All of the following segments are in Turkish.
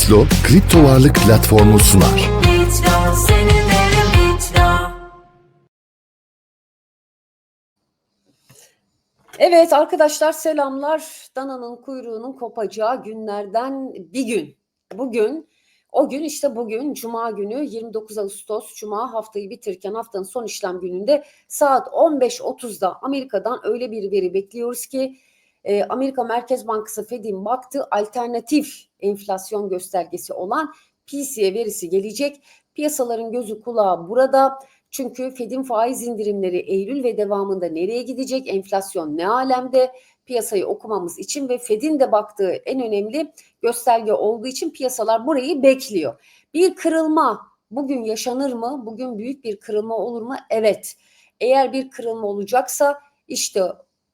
Bitlo kripto varlık platformu sunar. Evet arkadaşlar selamlar. Dananın kuyruğunun kopacağı günlerden bir gün. Bugün o gün işte bugün Cuma günü 29 Ağustos Cuma haftayı bitirirken haftanın son işlem gününde saat 15.30'da Amerika'dan öyle bir veri bekliyoruz ki e, Amerika Merkez Bankası Fed'in baktığı alternatif enflasyon göstergesi olan PCE verisi gelecek. Piyasaların gözü kulağı burada. Çünkü Fed'in faiz indirimleri Eylül ve devamında nereye gidecek? Enflasyon ne alemde? Piyasayı okumamız için ve Fed'in de baktığı en önemli gösterge olduğu için piyasalar burayı bekliyor. Bir kırılma bugün yaşanır mı? Bugün büyük bir kırılma olur mu? Evet. Eğer bir kırılma olacaksa işte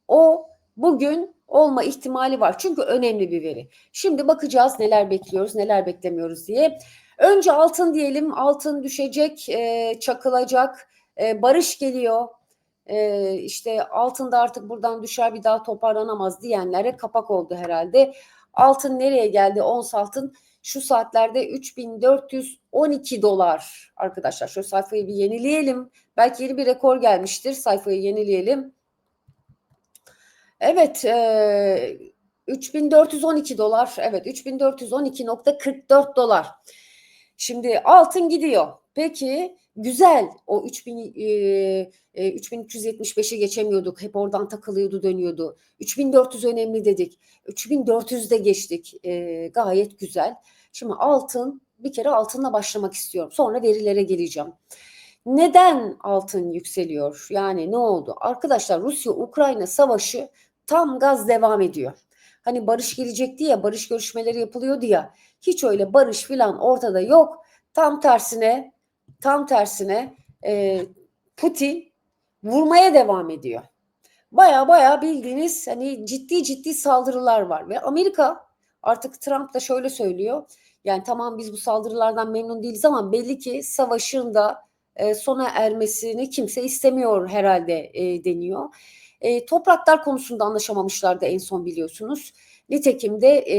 o bugün olma ihtimali var. Çünkü önemli bir veri. Şimdi bakacağız neler bekliyoruz, neler beklemiyoruz diye. Önce altın diyelim. Altın düşecek, e, çakılacak. E, barış geliyor. E, işte altında artık buradan düşer bir daha toparlanamaz diyenlere kapak oldu herhalde. Altın nereye geldi? Ons altın şu saatlerde 3412 dolar arkadaşlar. Şu sayfayı bir yenileyelim. Belki yeni bir rekor gelmiştir. Sayfayı yenileyelim. Evet, e, 3412 dolar. Evet, 3412.44 dolar. Şimdi altın gidiyor. Peki güzel o 3000 e, e, 3375'i geçemiyorduk. Hep oradan takılıyordu, dönüyordu. 3400 önemli dedik. 3400'de geçtik. E, gayet güzel. Şimdi altın bir kere altınla başlamak istiyorum. Sonra verilere geleceğim. Neden altın yükseliyor? Yani ne oldu? Arkadaşlar Rusya-Ukrayna savaşı tam gaz devam ediyor. Hani barış gelecekti ya, barış görüşmeleri yapılıyordu ya. Hiç öyle barış filan ortada yok. Tam tersine, tam tersine e, Putin vurmaya devam ediyor. Baya baya bildiğiniz hani ciddi ciddi saldırılar var ve Amerika artık Trump da şöyle söylüyor. Yani tamam biz bu saldırılardan memnun değiliz ama belli ki savaşın da e, sona ermesini kimse istemiyor herhalde e, deniyor. E, topraklar konusunda anlaşamamışlardı en son biliyorsunuz. Nitekim de e,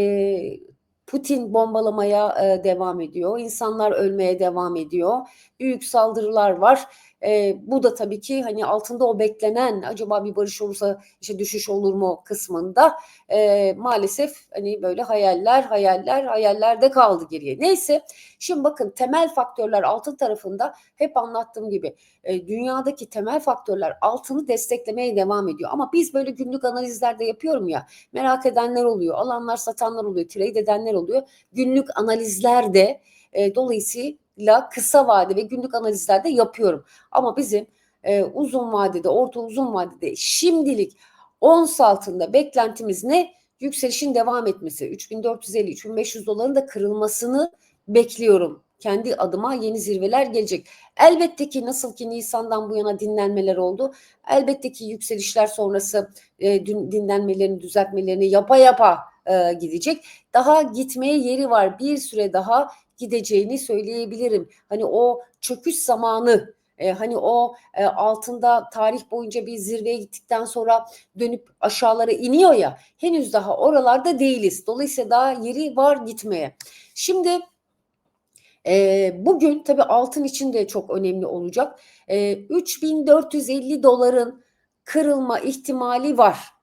Putin bombalamaya e, devam ediyor. İnsanlar ölmeye devam ediyor. Büyük saldırılar var. E, bu da tabii ki hani altında o beklenen acaba bir barış olursa işte düşüş olur mu kısmında e, maalesef hani böyle hayaller hayaller hayallerde kaldı geriye. Neyse şimdi bakın temel faktörler altın tarafında hep anlattığım gibi e, dünyadaki temel faktörler altını desteklemeye devam ediyor. Ama biz böyle günlük analizlerde yapıyorum ya merak edenler oluyor alanlar satanlar oluyor trade edenler oluyor. Günlük analizlerde e, dolayısıyla kısa vade ve günlük analizlerde yapıyorum. Ama bizim e, uzun vadede, orta uzun vadede şimdilik ons altında beklentimiz ne? Yükselişin devam etmesi. 3450-3500 doların da kırılmasını bekliyorum. Kendi adıma yeni zirveler gelecek. Elbette ki nasıl ki Nisan'dan bu yana dinlenmeler oldu. Elbette ki yükselişler sonrası e, dinlenmelerini, düzeltmelerini yapa yapa e, gidecek. Daha gitmeye yeri var. Bir süre daha gideceğini söyleyebilirim. Hani o çöküş zamanı e, hani o e, altında tarih boyunca bir zirveye gittikten sonra dönüp aşağılara iniyor ya henüz daha oralarda değiliz. Dolayısıyla daha yeri var gitmeye. Şimdi e, bugün tabii altın için de çok önemli olacak. E, 3450 doların kırılma ihtimali var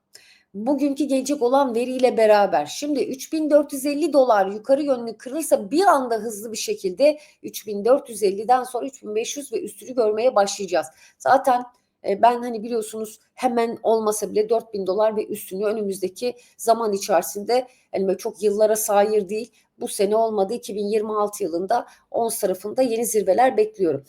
bugünkü gelecek olan veriyle beraber şimdi 3450 dolar yukarı yönlü kırılırsa bir anda hızlı bir şekilde 3450'den sonra 3500 ve üstünü görmeye başlayacağız. Zaten e, ben hani biliyorsunuz hemen olmasa bile 4000 dolar ve üstünü önümüzdeki zaman içerisinde böyle çok yıllara sahir değil bu sene olmadı 2026 yılında 10 tarafında yeni zirveler bekliyorum.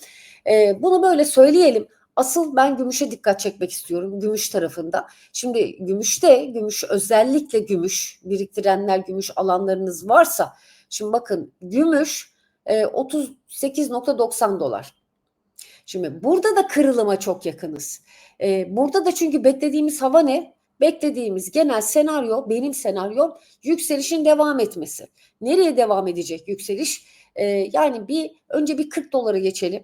Ee, bunu böyle söyleyelim Asıl ben gümüşe dikkat çekmek istiyorum gümüş tarafında. Şimdi gümüşte gümüş özellikle gümüş biriktirenler gümüş alanlarınız varsa şimdi bakın gümüş e, 38.90 dolar. Şimdi burada da kırılıma çok yakınız. E, burada da çünkü beklediğimiz hava ne? Beklediğimiz genel senaryo benim senaryom yükselişin devam etmesi. Nereye devam edecek yükseliş? E, yani bir önce bir 40 dolara geçelim.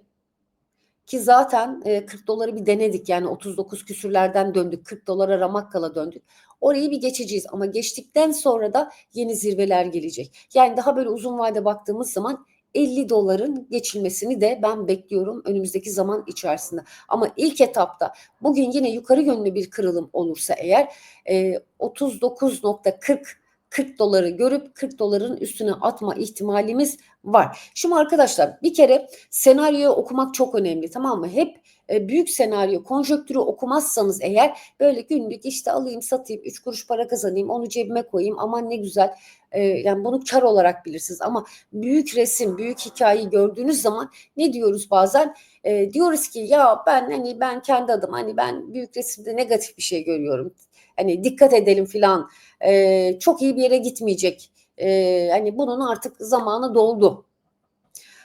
Ki zaten e, 40 doları bir denedik yani 39 küsürlerden döndük 40 dolara ramakkala döndük. Orayı bir geçeceğiz ama geçtikten sonra da yeni zirveler gelecek. Yani daha böyle uzun vade baktığımız zaman 50 doların geçilmesini de ben bekliyorum önümüzdeki zaman içerisinde. Ama ilk etapta bugün yine yukarı yönlü bir kırılım olursa eğer e, 39.40 40 doları görüp 40 doların üstüne atma ihtimalimiz var. Şimdi arkadaşlar bir kere senaryoyu okumak çok önemli tamam mı? Hep e, büyük senaryo, konjöktürü okumazsanız eğer böyle günlük işte alayım satayım 3 kuruş para kazanayım onu cebime koyayım aman ne güzel e, yani bunu kar olarak bilirsiniz ama büyük resim, büyük hikayeyi gördüğünüz zaman ne diyoruz bazen? E, diyoruz ki ya ben hani ben kendi adım hani ben büyük resimde negatif bir şey görüyorum. Hani dikkat edelim filan e, çok iyi bir yere gitmeyecek. E, hani bunun artık zamanı doldu.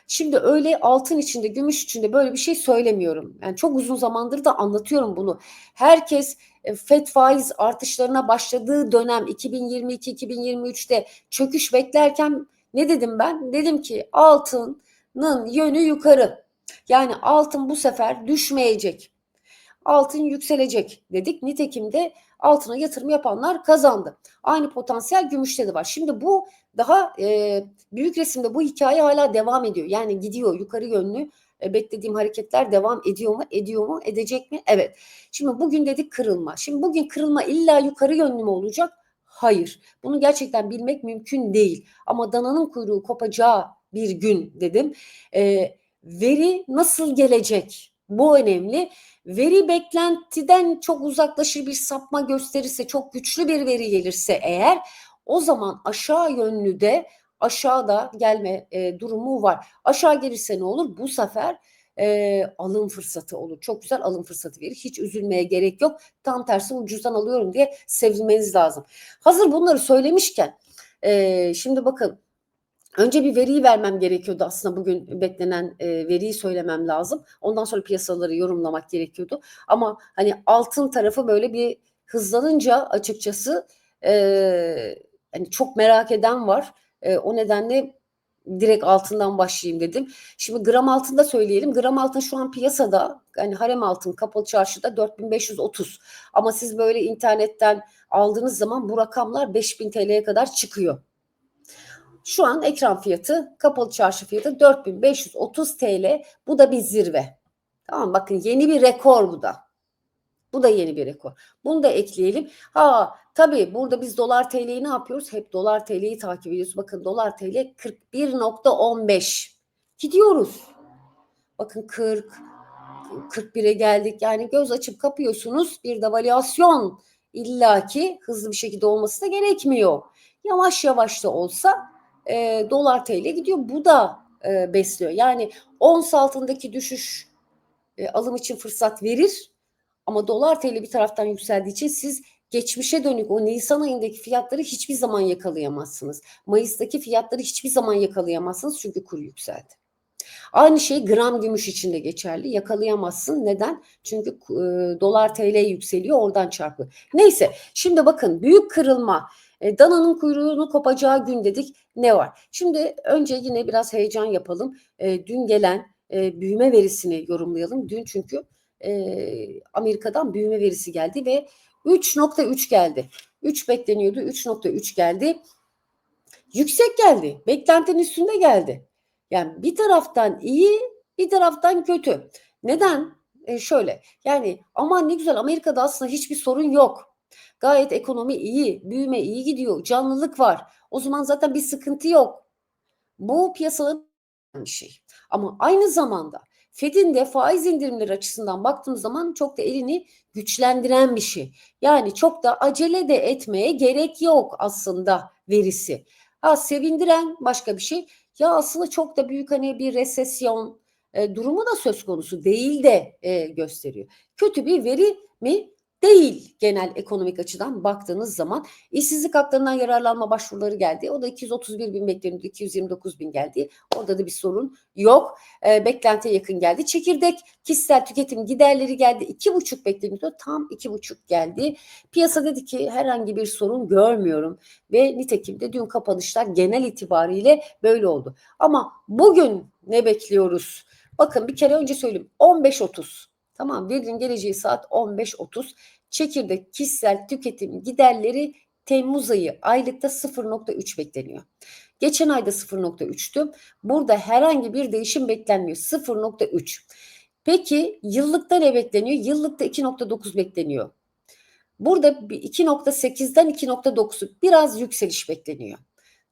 Şimdi öyle altın içinde, gümüş içinde böyle bir şey söylemiyorum. Yani çok uzun zamandır da anlatıyorum bunu. Herkes e, FED faiz artışlarına başladığı dönem 2022-2023'te çöküş beklerken ne dedim ben? Dedim ki altının yönü yukarı. Yani altın bu sefer düşmeyecek. Altın yükselecek dedik. Nitekim de altına yatırım yapanlar kazandı. Aynı potansiyel gümüşte de var. Şimdi bu daha e, büyük resimde bu hikaye hala devam ediyor. Yani gidiyor yukarı yönlü e, beklediğim hareketler devam ediyor mu? Ediyor mu? Edecek mi? Evet. Şimdi bugün dedik kırılma. Şimdi bugün kırılma illa yukarı yönlü mü olacak? Hayır. Bunu gerçekten bilmek mümkün değil. Ama dananın kuyruğu kopacağı bir gün dedim. E, veri nasıl gelecek? Bu önemli. Veri beklentiden çok uzaklaşır bir sapma gösterirse, çok güçlü bir veri gelirse eğer o zaman aşağı yönlü de aşağıda gelme e, durumu var. Aşağı gelirse ne olur? Bu sefer e, alım fırsatı olur. Çok güzel alım fırsatı verir. Hiç üzülmeye gerek yok. Tam tersi ucuzdan alıyorum diye sevinmeniz lazım. Hazır bunları söylemişken e, şimdi bakın Önce bir veriyi vermem gerekiyordu aslında bugün beklenen e, veriyi söylemem lazım. Ondan sonra piyasaları yorumlamak gerekiyordu. Ama hani altın tarafı böyle bir hızlanınca açıkçası e, hani çok merak eden var. E, o nedenle direkt altından başlayayım dedim. Şimdi gram altında söyleyelim. Gram altın şu an piyasada hani harem altın kapalı çarşıda 4530. Ama siz böyle internetten aldığınız zaman bu rakamlar 5000 TL'ye kadar çıkıyor. Şu an ekran fiyatı, kapalı çarşı fiyatı 4530 TL. Bu da bir zirve. Tamam bakın yeni bir rekor bu da. Bu da yeni bir rekor. Bunu da ekleyelim. Ha tabii burada biz dolar TL'yi ne yapıyoruz? Hep dolar TL'yi takip ediyoruz. Bakın dolar TL 41.15. Gidiyoruz. Bakın 40 41'e geldik. Yani göz açıp kapıyorsunuz. Bir de valyasyon illaki hızlı bir şekilde olması da gerekmiyor. Yavaş yavaş da olsa e, dolar TL gidiyor. Bu da e, besliyor. Yani ons altındaki düşüş e, alım için fırsat verir. Ama dolar TL bir taraftan yükseldiği için siz geçmişe dönük o Nisan ayındaki fiyatları hiçbir zaman yakalayamazsınız. Mayıs'taki fiyatları hiçbir zaman yakalayamazsınız çünkü kur yükseldi. Aynı şey gram gümüş için de geçerli. Yakalayamazsın. Neden? Çünkü e, dolar TL yükseliyor oradan çarpı. Neyse şimdi bakın büyük kırılma. E, dananın kuyruğunu kopacağı gün dedik. Ne var? Şimdi önce yine biraz heyecan yapalım. E, dün gelen e, büyüme verisini yorumlayalım. Dün çünkü e, Amerika'dan büyüme verisi geldi ve 3.3 geldi. 3 bekleniyordu. 3.3 geldi. Yüksek geldi. Beklentinin üstünde geldi. Yani bir taraftan iyi, bir taraftan kötü. Neden? E şöyle. Yani aman ne güzel Amerika'da aslında hiçbir sorun yok. Gayet ekonomi iyi, büyüme iyi gidiyor, canlılık var. O zaman zaten bir sıkıntı yok. Bu piyasaların bir şey. Ama aynı zamanda Fed'in de faiz indirimleri açısından baktığımız zaman çok da elini güçlendiren bir şey. Yani çok da acele de etmeye gerek yok aslında verisi. Ha sevindiren başka bir şey. Ya aslında çok da büyük hani bir resesyon e, durumu da söz konusu değil de e, gösteriyor. Kötü bir veri mi? Değil genel ekonomik açıdan baktığınız zaman işsizlik haklarından yararlanma başvuruları geldi. O da 231 bin bekleniyordu 229 bin geldi. Orada da bir sorun yok. E, beklentiye yakın geldi. Çekirdek kişisel tüketim giderleri geldi. 2,5 bekleniyordu. Tam 2,5 geldi. Piyasa dedi ki herhangi bir sorun görmüyorum. Ve nitekim de dün kapanışlar genel itibariyle böyle oldu. Ama bugün ne bekliyoruz? Bakın bir kere önce söyleyeyim. 15.30. Tamam verinin geleceği saat 15.30. Çekirdek kişisel tüketim giderleri Temmuz ayı aylıkta 0.3 bekleniyor. Geçen ayda 0.3'tü. Burada herhangi bir değişim beklenmiyor. 0.3. Peki yıllıkta ne bekleniyor? Yıllıkta 2.9 bekleniyor. Burada bir 2.8'den 2.9'u biraz yükseliş bekleniyor.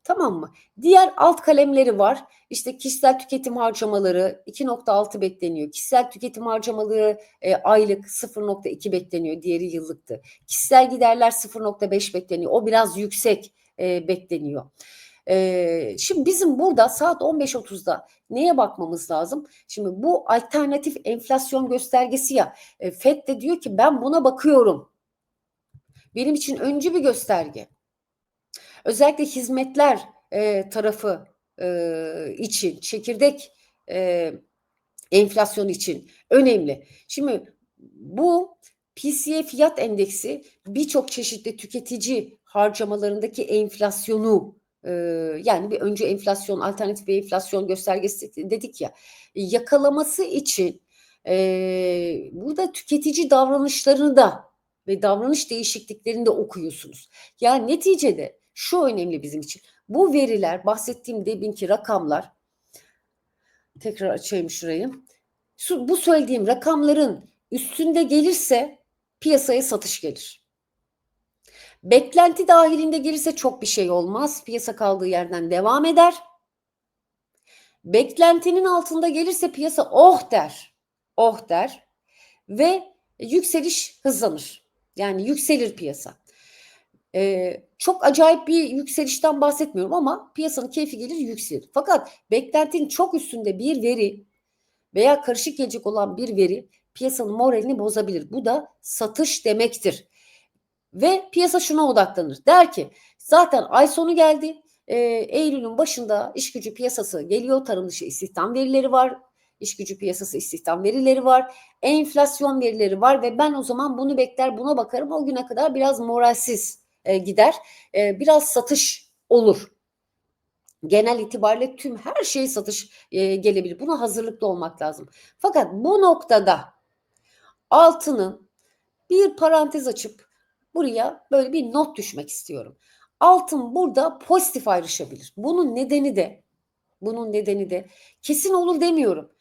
Tamam mı? Diğer alt kalemleri var. İşte kişisel tüketim harcamaları 2.6 bekleniyor. Kişisel tüketim harcamaları e, aylık 0.2 bekleniyor. Diğeri yıllıktı. Kişisel giderler 0.5 bekleniyor. O biraz yüksek e, bekleniyor. E, şimdi bizim burada saat 15.30'da neye bakmamız lazım? Şimdi bu alternatif enflasyon göstergesi ya. E, FED de diyor ki ben buna bakıyorum. Benim için öncü bir gösterge. Özellikle hizmetler e, tarafı e, için, çekirdek e, enflasyon için önemli. Şimdi bu PCE fiyat endeksi birçok çeşitli tüketici harcamalarındaki enflasyonu e, yani bir öncü enflasyon, alternatif bir enflasyon göstergesi dedik ya yakalaması için e, burada tüketici davranışlarını da ve davranış değişikliklerini de okuyorsunuz. Yani neticede şu önemli bizim için. Bu veriler bahsettiğim deminki rakamlar tekrar açayım şurayı. Şu- Bu söylediğim rakamların üstünde gelirse piyasaya satış gelir. Beklenti dahilinde gelirse çok bir şey olmaz. Piyasa kaldığı yerden devam eder. Beklentinin altında gelirse piyasa oh der. Oh der. Ve yükseliş hızlanır. Yani yükselir piyasa. Ee, çok acayip bir yükselişten bahsetmiyorum ama piyasanın keyfi gelir yükselir. Fakat beklentinin çok üstünde bir veri veya karışık gelecek olan bir veri piyasanın moralini bozabilir. Bu da satış demektir. Ve piyasa şuna odaklanır. Der ki zaten ay sonu geldi. Ee, Eylül'ün başında iş gücü piyasası geliyor. Tarım dışı istihdam verileri var. İş gücü piyasası istihdam verileri var. Enflasyon verileri var ve ben o zaman bunu bekler buna bakarım. O güne kadar biraz moralsiz e, gider. E, biraz satış olur. Genel itibariyle tüm her şey satış e, gelebilir. Buna hazırlıklı olmak lazım. Fakat bu noktada altının bir parantez açıp buraya böyle bir not düşmek istiyorum. Altın burada pozitif ayrışabilir. Bunun nedeni de bunun nedeni de kesin olur demiyorum.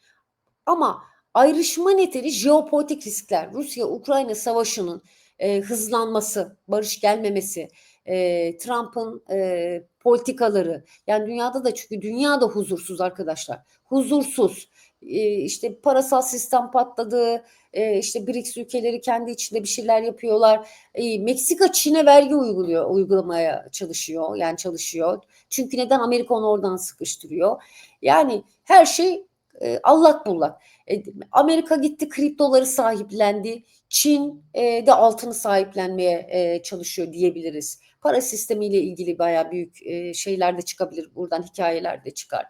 Ama ayrışma nedeni jeopolitik riskler. Rusya-Ukrayna savaşının e, hızlanması, barış gelmemesi, e, Trump'ın e, politikaları. Yani dünyada da çünkü dünya da huzursuz arkadaşlar. Huzursuz. E, işte parasal sistem patladı. E, işte BRICS ülkeleri kendi içinde bir şeyler yapıyorlar. E, Meksika Çin'e vergi uyguluyor, uygulamaya çalışıyor. Yani çalışıyor. Çünkü neden Amerika onu oradan sıkıştırıyor? Yani her şey e, allak bullak. E, Amerika gitti kriptoları sahiplendi. Çin e, de altını sahiplenmeye e, çalışıyor diyebiliriz. Para sistemiyle ilgili bayağı büyük e, şeyler de çıkabilir. Buradan hikayeler de çıkar.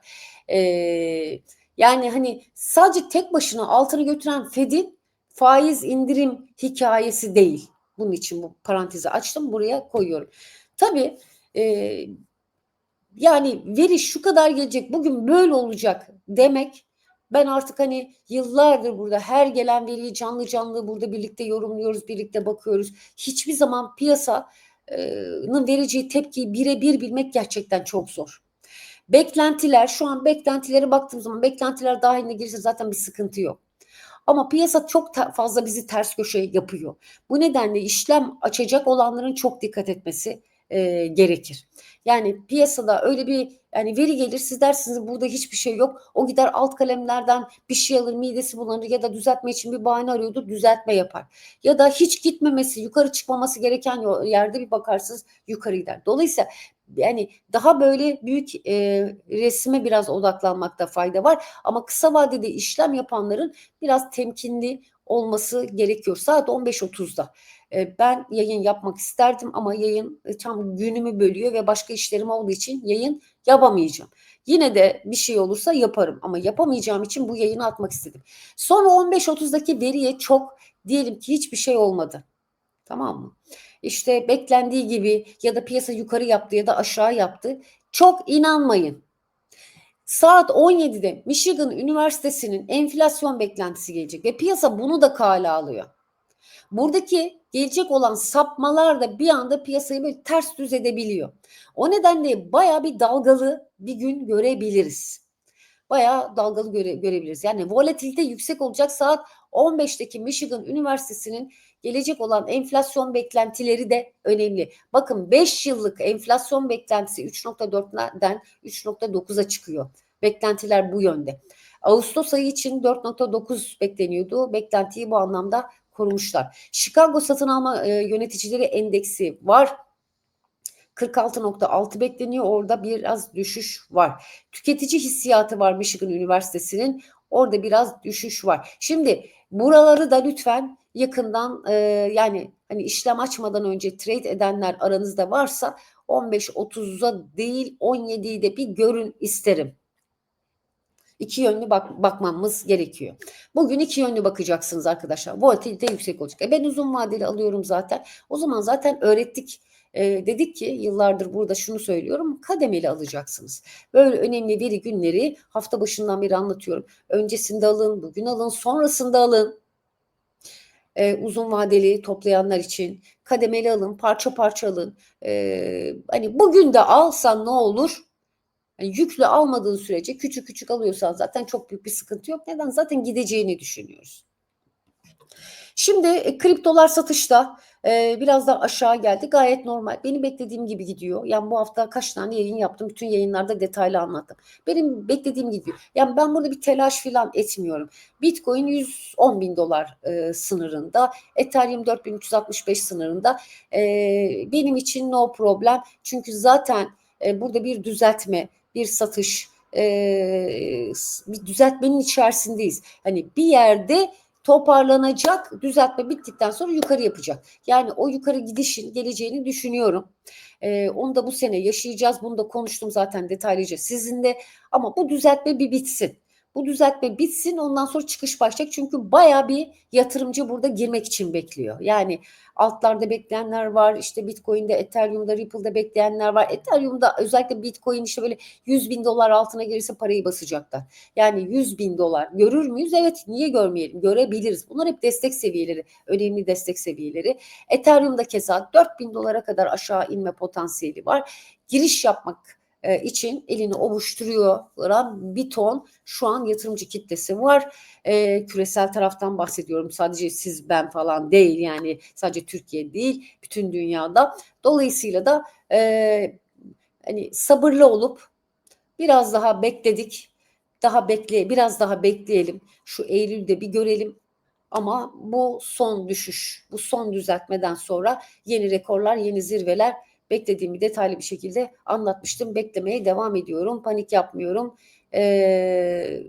E, yani hani sadece tek başına altını götüren Fed'in faiz indirim hikayesi değil. Bunun için bu parantezi açtım buraya koyuyorum. Tabii e, yani veri şu kadar gelecek bugün böyle olacak demek ben artık hani yıllardır burada her gelen veriyi canlı canlı burada birlikte yorumluyoruz, birlikte bakıyoruz. Hiçbir zaman piyasanın vereceği tepkiyi birebir bilmek gerçekten çok zor. Beklentiler şu an beklentilere baktığım zaman beklentiler dahiline girse zaten bir sıkıntı yok. Ama piyasa çok fazla bizi ters köşe yapıyor. Bu nedenle işlem açacak olanların çok dikkat etmesi e, gerekir. Yani piyasada öyle bir yani veri gelir siz dersiniz burada hiçbir şey yok. O gider alt kalemlerden bir şey alır midesi bulanır ya da düzeltme için bir bahane arıyordur düzeltme yapar. Ya da hiç gitmemesi yukarı çıkmaması gereken yerde bir bakarsınız yukarı gider. Dolayısıyla yani daha böyle büyük e, resme biraz odaklanmakta fayda var. Ama kısa vadede işlem yapanların biraz temkinli olması gerekiyor. Saat 15.30'da. E, ben yayın yapmak isterdim ama yayın e, tam günümü bölüyor ve başka işlerim olduğu için yayın yapamayacağım. Yine de bir şey olursa yaparım ama yapamayacağım için bu yayını atmak istedim. Sonra 15.30'daki veriye çok diyelim ki hiçbir şey olmadı. Tamam mı? İşte beklendiği gibi ya da piyasa yukarı yaptı ya da aşağı yaptı. Çok inanmayın. Saat 17'de Michigan Üniversitesi'nin enflasyon beklentisi gelecek ve piyasa bunu da kale alıyor. Buradaki gelecek olan sapmalar da bir anda piyasayı böyle ters düz edebiliyor. O nedenle bayağı bir dalgalı bir gün görebiliriz. Bayağı dalgalı göre, görebiliriz. Yani volatilite yüksek olacak saat 15'teki Michigan Üniversitesi'nin gelecek olan enflasyon beklentileri de önemli. Bakın 5 yıllık enflasyon beklentisi 3.4'den 3.9'a çıkıyor. Beklentiler bu yönde. Ağustos ayı için 4.9 bekleniyordu. Beklentiyi bu anlamda korumuşlar. Chicago satın alma e, yöneticileri endeksi var. 46.6 bekleniyor. Orada biraz düşüş var. Tüketici hissiyatı var Michigan Üniversitesi'nin. Orada biraz düşüş var. Şimdi buraları da lütfen yakından e, yani hani işlem açmadan önce trade edenler aranızda varsa 15-30'a değil 17'yi de bir görün isterim. İki yönlü bak bakmamız gerekiyor. Bugün iki yönlü bakacaksınız arkadaşlar. Volatilite yüksek olacak. E ben uzun vadeli alıyorum zaten. O zaman zaten öğrettik. E, dedik ki yıllardır burada şunu söylüyorum. Kademeli alacaksınız. Böyle önemli veri günleri hafta başından beri anlatıyorum. Öncesinde alın, bugün alın, sonrasında alın. E, uzun vadeli toplayanlar için kademeli alın, parça parça alın. E, hani bugün de alsan ne olur? Yani yüklü almadığın sürece küçük küçük alıyorsan zaten çok büyük bir sıkıntı yok. Neden? Zaten gideceğini düşünüyoruz. Şimdi e, kriptolar satışta e, biraz da aşağı geldi. Gayet normal. Benim beklediğim gibi gidiyor. Yani bu hafta kaç tane yayın yaptım. Bütün yayınlarda detaylı anlattım. Benim beklediğim gibi. Yani ben burada bir telaş falan etmiyorum. Bitcoin 110 bin dolar e, sınırında. Ethereum 4365 sınırında. E, benim için no problem. Çünkü zaten e, burada bir düzeltme, bir satış, e, bir düzeltmenin içerisindeyiz. Hani bir yerde toparlanacak, düzeltme bittikten sonra yukarı yapacak. Yani o yukarı gidişin geleceğini düşünüyorum. Ee, onu da bu sene yaşayacağız. Bunu da konuştum zaten detaylıca sizinle. Ama bu düzeltme bir bitsin. Bu düzeltme bitsin ondan sonra çıkış başlayacak. Çünkü baya bir yatırımcı burada girmek için bekliyor. Yani altlarda bekleyenler var. işte Bitcoin'de, Ethereum'da, Ripple'da bekleyenler var. Ethereum'da özellikle Bitcoin işte böyle 100 bin dolar altına gelirse parayı basacaklar. Yani 100 bin dolar görür müyüz? Evet niye görmeyelim? Görebiliriz. Bunlar hep destek seviyeleri. Önemli destek seviyeleri. Ethereum'da keza 4 bin dolara kadar aşağı inme potansiyeli var. Giriş yapmak e, için elini ovuşturuyor bir ton şu an yatırımcı kitlesi var. E, küresel taraftan bahsediyorum. Sadece siz ben falan değil yani sadece Türkiye değil bütün dünyada. Dolayısıyla da e, hani sabırlı olup biraz daha bekledik. Daha bekle biraz daha bekleyelim. Şu Eylül'de bir görelim. Ama bu son düşüş, bu son düzeltmeden sonra yeni rekorlar, yeni zirveler beklediğimi detaylı bir şekilde anlatmıştım. Beklemeye devam ediyorum. Panik yapmıyorum. Ee,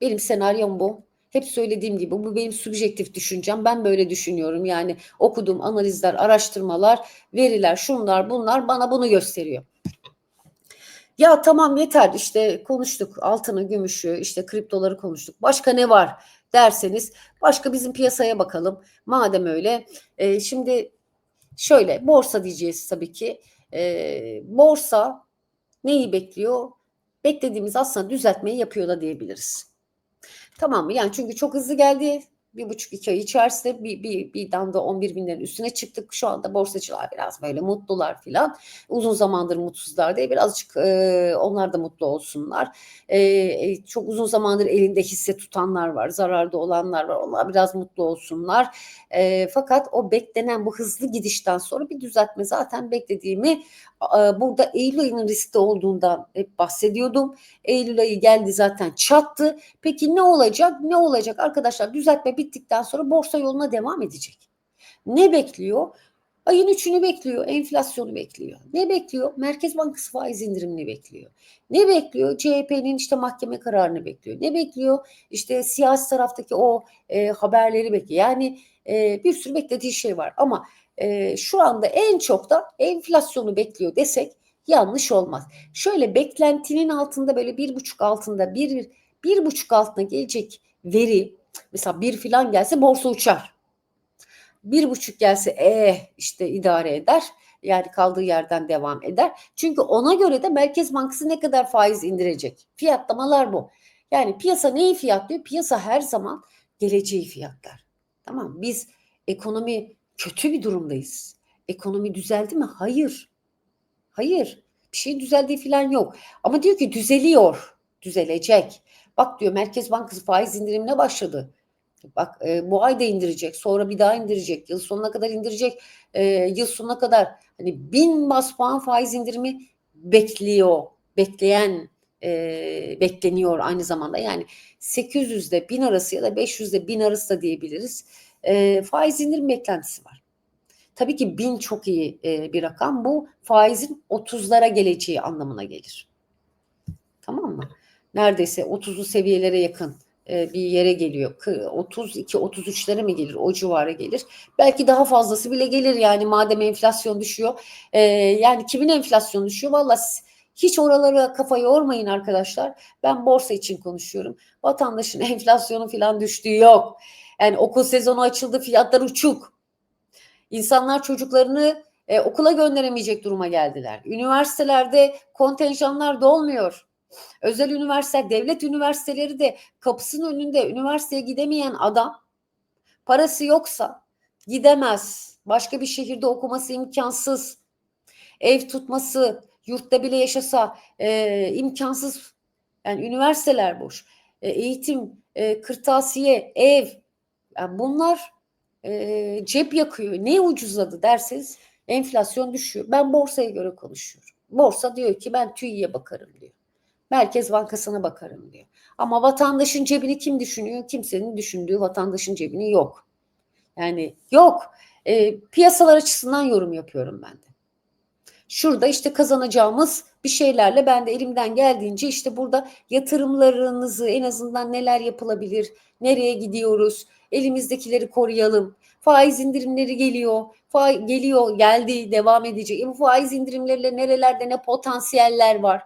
benim senaryom bu. Hep söylediğim gibi bu benim subjektif düşüncem. Ben böyle düşünüyorum. Yani okuduğum analizler, araştırmalar, veriler, şunlar, bunlar bana bunu gösteriyor. Ya tamam yeter işte konuştuk altını, gümüşü, işte kriptoları konuştuk. Başka ne var derseniz başka bizim piyasaya bakalım. Madem öyle e, şimdi Şöyle borsa diyeceğiz tabii ki. E, borsa neyi bekliyor? Beklediğimiz aslında düzeltmeyi yapıyor da diyebiliriz. Tamam mı? Yani çünkü çok hızlı geldi bir buçuk iki ay içerisinde bir, bir, bir anda 11 binlerin üstüne çıktık. Şu anda borsacılar biraz böyle mutlular filan. Uzun zamandır mutsuzlar diye birazcık e, onlar da mutlu olsunlar. E, çok uzun zamandır elinde hisse tutanlar var. Zararda olanlar var. Onlar biraz mutlu olsunlar. E, fakat o beklenen bu hızlı gidişten sonra bir düzeltme zaten beklediğimi e, burada Eylül ayının riskli olduğundan hep bahsediyordum. Eylül ayı geldi zaten çattı. Peki ne olacak? Ne olacak arkadaşlar? Düzeltme bittikten sonra borsa yoluna devam edecek. Ne bekliyor? Ayın üçünü bekliyor, enflasyonu bekliyor. Ne bekliyor? Merkez Bankası faiz indirimini bekliyor. Ne bekliyor? CHP'nin işte mahkeme kararını bekliyor. Ne bekliyor? İşte siyasi taraftaki o e, haberleri bekliyor. Yani e, bir sürü beklediği şey var. Ama e, şu anda en çok da enflasyonu bekliyor desek yanlış olmaz. Şöyle beklentinin altında böyle bir buçuk altında bir bir buçuk altına gelecek veri mesela bir filan gelse borsa uçar. Bir buçuk gelse eh işte idare eder. Yani kaldığı yerden devam eder. Çünkü ona göre de Merkez Bankası ne kadar faiz indirecek? Fiyatlamalar bu. Yani piyasa neyi fiyatlıyor? Piyasa her zaman geleceği fiyatlar. Tamam? Biz ekonomi kötü bir durumdayız. Ekonomi düzeldi mi? Hayır. Hayır. Bir şey düzeldiği falan yok. Ama diyor ki düzeliyor. Düzelecek. Bak diyor Merkez Bankası faiz indirimine başladı. Bak e, bu ay da indirecek. Sonra bir daha indirecek. Yıl sonuna kadar indirecek. E, yıl sonuna kadar hani bin bas puan faiz indirimi bekliyor. Bekleyen e, bekleniyor aynı zamanda. Yani 800 ile 1000 arası ya da 500 ile 1000 arası da diyebiliriz. E, faiz indirim beklentisi var. Tabii ki 1000 çok iyi e, bir rakam. Bu faizin 30'lara geleceği anlamına gelir. Tamam mı? Neredeyse 30'lu seviyelere yakın e, bir yere geliyor. 32-33'lere mi gelir? O civara gelir. Belki daha fazlası bile gelir yani madem enflasyon düşüyor. E, yani kimin enflasyon düşüyor? Valla hiç oralara kafa yormayın arkadaşlar. Ben borsa için konuşuyorum. Vatandaşın enflasyonu falan düştüğü yok. Yani okul sezonu açıldı fiyatlar uçuk. İnsanlar çocuklarını e, okula gönderemeyecek duruma geldiler. Üniversitelerde kontenjanlar dolmuyor. Özel üniversite, devlet üniversiteleri de kapısının önünde üniversiteye gidemeyen adam parası yoksa gidemez. Başka bir şehirde okuması imkansız. Ev tutması, yurtta bile yaşasa e, imkansız. Yani üniversiteler boş. E, eğitim, e, kırtasiye, ev. Yani bunlar e, cep yakıyor. Ne ucuzladı derseniz enflasyon düşüyor. Ben borsaya göre konuşuyorum. Borsa diyor ki ben TÜİ'ye bakarım diyor. Merkez Bankası'na bakarım diyor. Ama vatandaşın cebini kim düşünüyor? Kimsenin düşündüğü vatandaşın cebini yok. Yani yok. E, piyasalar açısından yorum yapıyorum ben de. Şurada işte kazanacağımız bir şeylerle ben de elimden geldiğince işte burada yatırımlarınızı en azından neler yapılabilir, nereye gidiyoruz, elimizdekileri koruyalım. Faiz indirimleri geliyor, fa geliyor, geldi, devam edecek. E bu faiz indirimleriyle nerelerde ne potansiyeller var,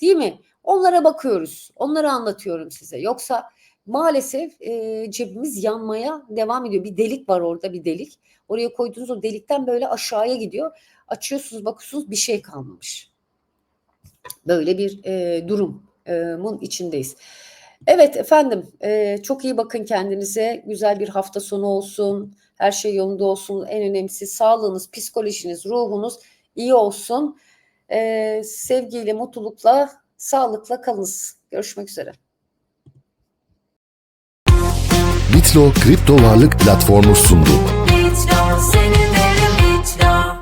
değil mi? Onlara bakıyoruz, onları anlatıyorum size. Yoksa maalesef e, cebimiz yanmaya devam ediyor. Bir delik var orada, bir delik. Oraya koyduğunuz o delikten böyle aşağıya gidiyor. Açıyorsunuz, bakıyorsunuz bir şey kalmamış. Böyle bir e, durumun içindeyiz. Evet efendim e, çok iyi bakın kendinize. Güzel bir hafta sonu olsun. Her şey yolunda olsun. En önemlisi sağlığınız, psikolojiniz, ruhunuz iyi olsun. E, sevgiyle, mutlulukla, Sağlıkla kalınız. Görüşmek üzere. Bitlo kripto varlık platformu sundu. Bitlo, senin derim, Bitlo.